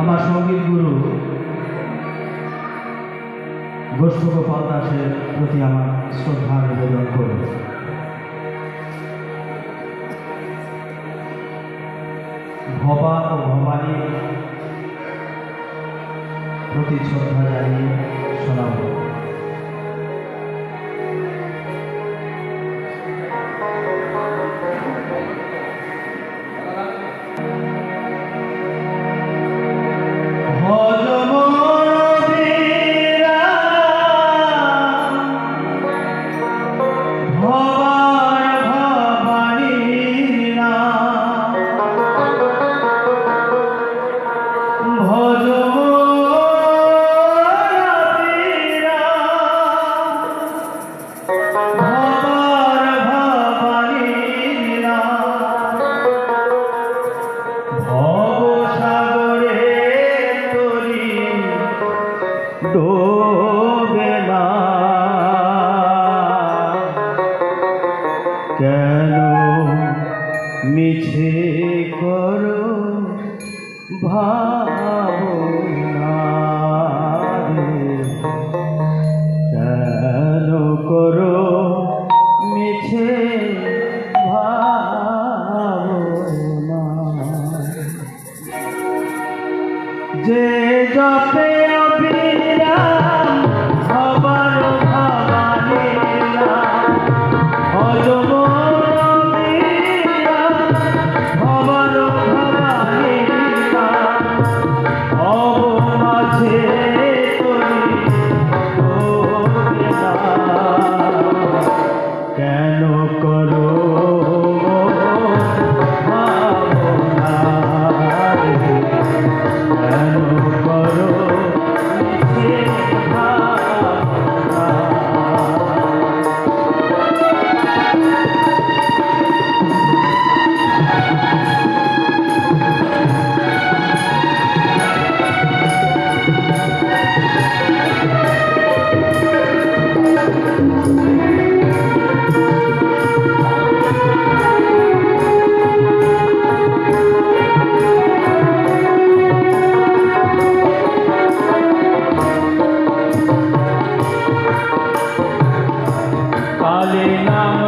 আমার সংগীত গুরু গোষ্ঠগোপাল দাসের প্রতি আমার শ্রদ্ধা নিবেদন করে ভবা ও ভবানীর প্রতি শ্রদ্ধা জানিয়ে শোনাব। মিছে করো ভাবো কেন করো মিছে ভাবো যে যা করো वाले नाम